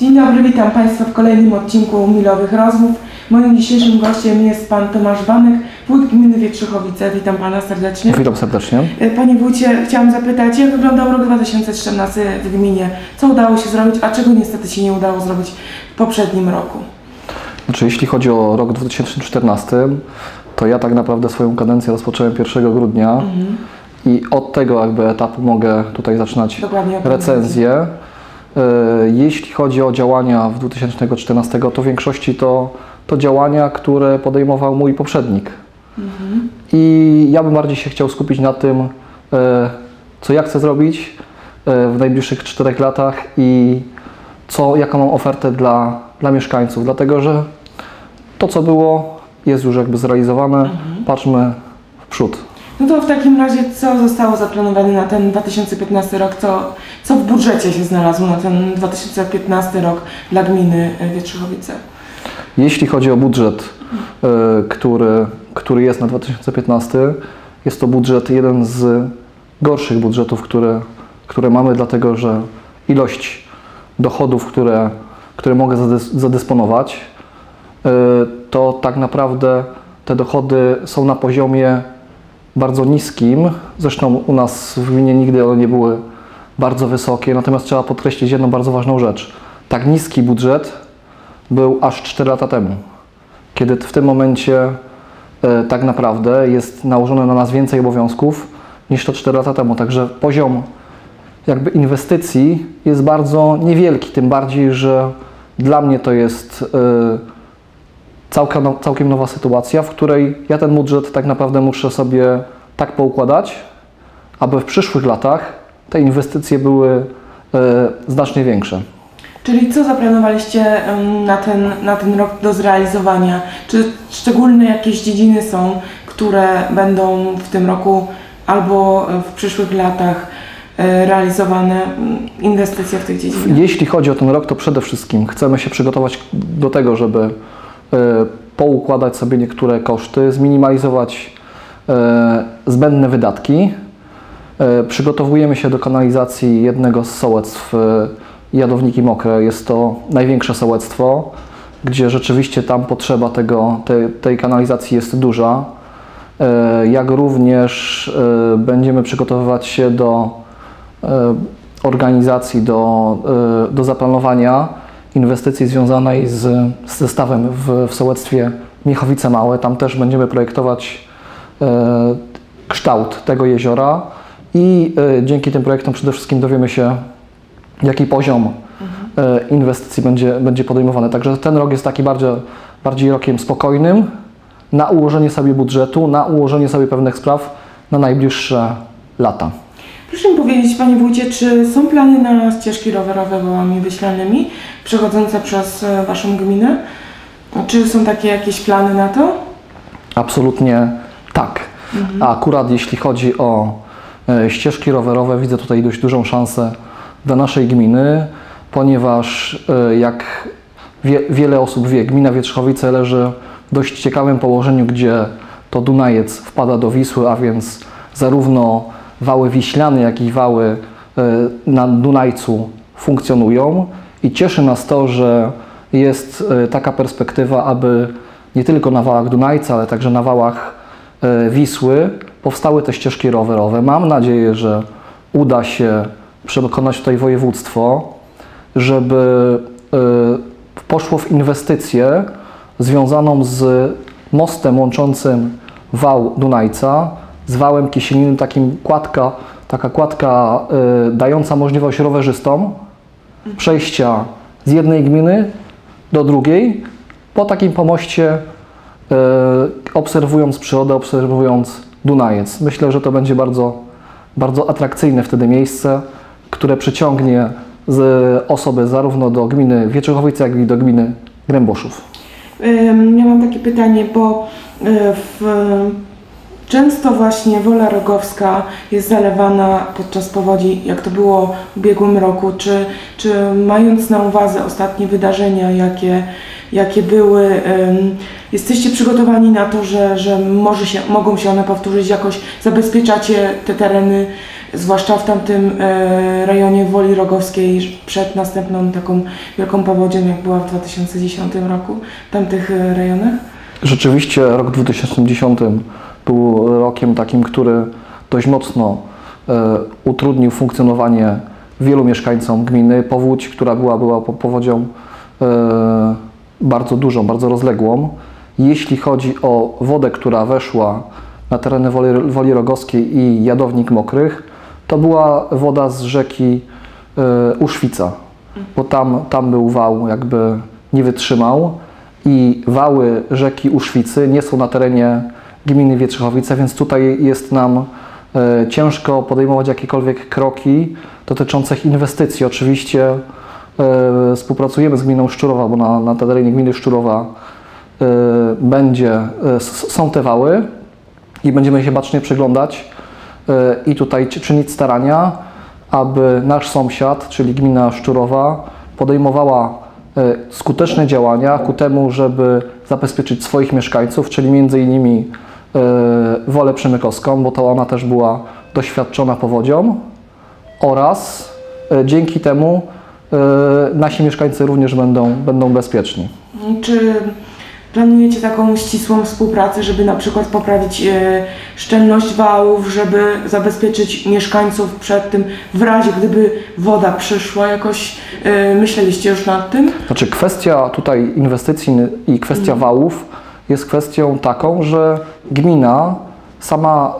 Dzień dobry, witam Państwa w kolejnym odcinku Milowych Rozmów. Moim dzisiejszym gościem jest Pan Tomasz Banek, wójt gminy Wietrzychowice. Witam Pana serdecznie. Witam serdecznie. E, Panie wójcie, chciałam zapytać, jak wyglądał rok 2014 w gminie? Co udało się zrobić, a czego niestety się nie udało zrobić w poprzednim roku? Znaczy, jeśli chodzi o rok 2014, to ja tak naprawdę swoją kadencję rozpocząłem 1 grudnia i od tego jakby etapu mogę tutaj zaczynać Dokładnie recenzję. E, Jeśli chodzi o działania w 2014, to w większości to, to działania, które podejmował mój poprzednik. I ja bym bardziej się chciał skupić na tym, e, co ja chcę zrobić e, w najbliższych czterech latach i co, jaką mam ofertę dla, dla mieszkańców, dlatego że to, co było, jest już jakby zrealizowane. Patrzmy w przód. No to w takim razie, co zostało zaplanowane na ten 2015 rok? Co, co w budżecie się znalazło na ten 2015 rok dla gminy Wietrzychowice? Jeśli chodzi o budżet, e, który, który jest na 2015, jest to budżet jeden z gorszych budżetów, które, które mamy, dlatego że ilość dochodów, które, które mogę zadys- zadysponować, to tak naprawdę te dochody są na poziomie bardzo niskim. Zresztą u nas w gminie nigdy one nie były bardzo wysokie, natomiast trzeba podkreślić jedną bardzo ważną rzecz. Tak niski budżet był aż 4 lata temu, kiedy w tym momencie e, tak naprawdę jest nałożone na nas więcej obowiązków niż to 4 lata temu. Także poziom jakby inwestycji jest bardzo niewielki, tym bardziej, że dla mnie to jest e, całkiem, no- nowa sytuacja, w której ja ten budżet tak naprawdę muszę sobie tak poukładać, aby w przyszłych latach te inwestycje były e, znacznie większe. Czyli co zaplanowaliście na ten, na ten rok do zrealizowania? Czy szczególne jakieś dziedziny są, które będą w tym roku albo w przyszłych latach e, realizowane mm, inwestycje w tych dziedzinach? Jeśli chodzi o ten rok, to przede wszystkim chcemy się przygotować do tego, żeby poukładać sobie niektóre koszty, zminimalizować e, zbędne wydatki. E, Przygotowujemy się do kanalizacji jednego z sołectw e, Jadowniki Mokre. Jest to największe sołectwo, gdzie rzeczywiście tam potrzeba tego, tej, tej kanalizacji jest duża. E, Jak również e, będziemy przygotowywać się do e, organizacji, do, e, do zaplanowania inwestycji związanej z, zestawem w, w sołectwie Miechowice Małe. Tam też będziemy projektować e, kształt tego jeziora i e, dzięki tym projektom przede wszystkim dowiemy się, jaki poziom e, inwestycji będzie, będzie podejmowany. Także ten rok jest taki bardziej, bardziej rokiem spokojnym na ułożenie sobie budżetu, na ułożenie sobie pewnych spraw na najbliższe lata. Proszę mi powiedzieć, Panie Wójcie, czy są plany na ścieżki rowerowe wołami wyślanymi przechodzące przez e, Waszą gminę? Czy są takie jakieś plany na to? Absolutnie tak. A akurat jeśli chodzi o e, ścieżki rowerowe, widzę tutaj dość dużą szansę dla naszej gminy, ponieważ e, jak wie, wiele osób wie, gmina Wietrzchowice leży w dość ciekawym położeniu, gdzie to Dunajec wpada do Wisły, a więc zarówno wały wiślane, jak i wały na Dunajcu funkcjonują i cieszy nas to, że jest e, taka perspektywa, aby nie tylko na wałach Dunajca, ale także na wałach e, Wisły powstały te ścieżki rowerowe. Mam nadzieję, że uda się przekonać tutaj województwo, żeby e, poszło w inwestycję związaną z mostem łączącym wał Dunajca z wałem Kisieliny, takim kładka, taka kładka dająca możliwość rowerzystom przejścia z jednej gminy do drugiej po takim pomoście, e, obserwując przyrodę, obserwując Dunajec. Myślę, że to będzie bardzo, bardzo atrakcyjne wtedy miejsce, które przyciągnie osoby zarówno do gminy Wieczychowice, jak i do gminy Gręboszów. Ja mam takie pytanie, bo y, w Często właśnie Wola Rogowska jest zalewana podczas powodzi, jak to było w ubiegłym roku. Czy, czy mając na uwadze ostatnie wydarzenia, jakie, jakie były, jesteście przygotowani na to, że, że może się, mogą się one powtórzyć? Jakoś zabezpieczacie te tereny, zwłaszcza w tamtym e, rejonie Woli Rogowskiej przed następną taką wielką powodzią, jak była w 2010 roku w tamtych e, rejonach? Rzeczywiście rok 2010 był rokiem takim, który dość mocno e, utrudnił funkcjonowanie wielu mieszkańcom gminy. Powódź, która była, była po- powodzią e, bardzo dużą, bardzo rozległą. Jeśli chodzi o wodę, która weszła na tereny Woli, Woli Rogowskiej i Jadownik Mokrych, to była woda z rzeki e, Uszwica, bo tam, tam był wał, jakby nie wytrzymał i wały rzeki Uszwicy nie są na terenie gminy Wietrzychowice, więc tutaj jest nam e, ciężko podejmować jakiekolwiek kroki dotyczące inwestycji. Oczywiście e, współpracujemy z gminą Szczurowa, bo na, na terenie gminy Szczurowa e, będzie, są te wały i będziemy się bacznie przyglądać i tutaj czy- czynić starania, aby nasz sąsiad, czyli gmina Szczurowa, podejmowała skuteczne działania ku temu, żeby zabezpieczyć swoich mieszkańców, czyli między innymi Wolę Przemykowską, bo to ona też była doświadczona powodzią oraz e, dzięki temu e, nasi mieszkańcy również będą, będą bezpieczni. Czy planujecie taką ścisłą współpracę, żeby na przykład poprawić e, szczelność wałów, żeby zabezpieczyć mieszkańców przed tym, w razie gdyby woda przyszła jakoś? E, myśleliście już nad tym? Znaczy kwestia tutaj inwestycji i kwestia wałów jest kwestią taką, że gmina sama,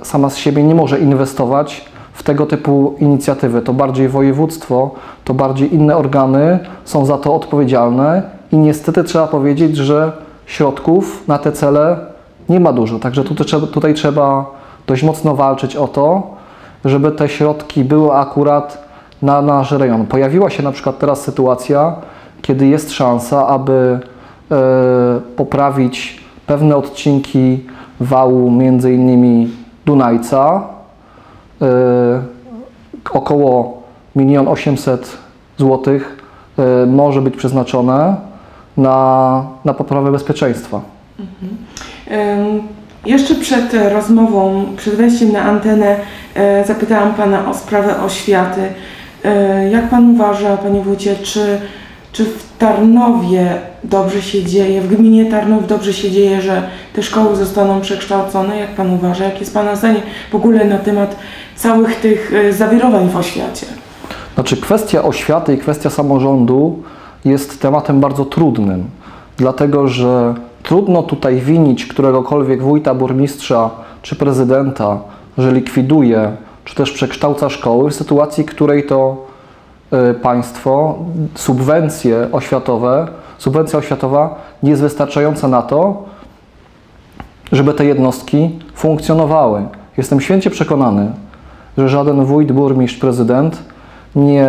e, sama z siebie nie może inwestować w tego typu inicjatywy. To bardziej województwo, to bardziej inne organy są za to odpowiedzialne i niestety trzeba powiedzieć, że środków na te cele nie ma dużo. Także tutaj tutaj trzeba dość mocno walczyć o to, żeby te środki były akurat na nasz rejon. Pojawiła się na przykład teraz sytuacja, kiedy jest szansa, aby e, poprawić pewne odcinki wału, między innymi Dunajca, e, około 1 800 zł może być przeznaczone na, na poprawę bezpieczeństwa. Ym, Jeszcze przed rozmową, przed wejściem na antenę e, zapytałam Pana o sprawę oświaty. E, Jak Pan uważa, Panie Wójcie, czy, czy w Tarnowie dobrze się dzieje, w gminie Tarnów dobrze się dzieje, że te szkoły zostaną przekształcone? Jak Pan uważa? Jakie jest Pana zdanie w ogóle na temat całych tych e, zawirowań w oświacie? Znaczy, kwestia oświaty i kwestia samorządu jest tematem bardzo trudnym, dlatego że trudno tutaj winić któregokolwiek wójta, burmistrza czy prezydenta, że likwiduje czy też przekształca szkoły w sytuacji, której to państwo subwencje oświatowe, subwencja oświatowa nie jest wystarczająca na to, żeby te jednostki funkcjonowały. Jestem święcie przekonany, że żaden wójt, burmistrz, prezydent nie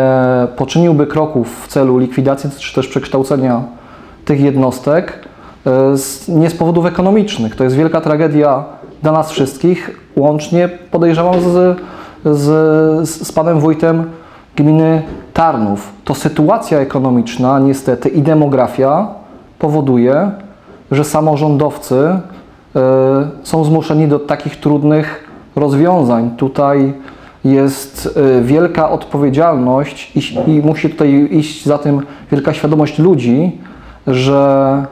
poczyniłby kroków w celu likwidacji czy też przekształcenia tych jednostek z, nie z powodów ekonomicznych. To jest wielka tragedia dla nas wszystkich, łącznie podejrzewam z, z, z panem wójtem gminy Tarnów. To sytuacja ekonomiczna niestety i demografia powoduje, że samorządowcy e, są zmuszeni do takich trudnych rozwiązań. Tutaj jest e, wielka odpowiedzialność i, i musi tutaj iść za tym wielka świadomość ludzi, że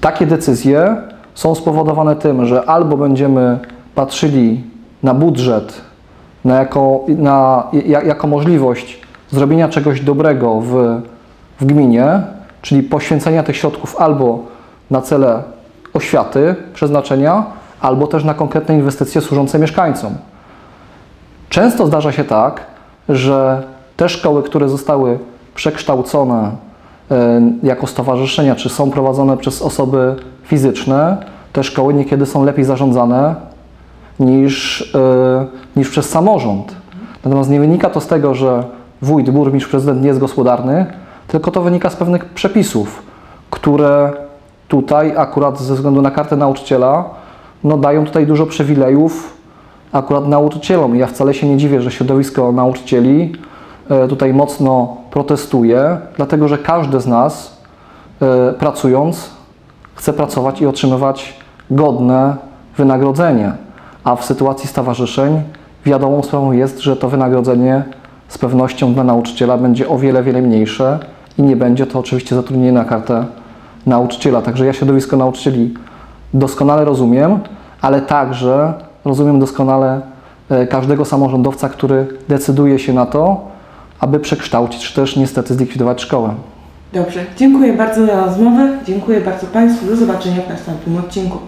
takie decyzje są spowodowane tym, że albo będziemy patrzyli na budżet na jako, na, ja- jako możliwość zrobienia czegoś dobrego w, w gminie, czyli poświęcenia tych środków albo na cele oświaty, przeznaczenia, albo też na konkretne inwestycje służące mieszkańcom. Często zdarza się tak, że te szkoły, które zostały przekształcone e, jako stowarzyszenia, czy są prowadzone przez osoby fizyczne, te szkoły niekiedy są lepiej zarządzane niż, e, niż przez samorząd. Natomiast nie wynika to z tego, że wójt, burmistrz, prezydent nie jest gospodarny, tylko to wynika z pewnych przepisów, które tutaj akurat ze względu na kartę nauczyciela no, dają tutaj dużo przywilejów akurat nauczycielom. Ja wcale się nie dziwię, że środowisko nauczycieli e, tutaj mocno protestuje, dlatego że każdy z nas e, pracując chce pracować i otrzymywać godne wynagrodzenie. A w sytuacji stowarzyszeń wiadomą sprawą jest, że to wynagrodzenie z pewnością dla nauczyciela będzie o wiele, wiele mniejsze i nie będzie to oczywiście zatrudnienie na kartę nauczyciela. Także ja środowisko nauczycieli doskonale rozumiem, ale także rozumiem doskonale e, każdego samorządowca, który decyduje się na to, aby przekształcić, czy też niestety zlikwidować szkołę. Dobrze, dziękuję bardzo za rozmowę, dziękuję bardzo Państwu, do zobaczenia w następnym odcinku.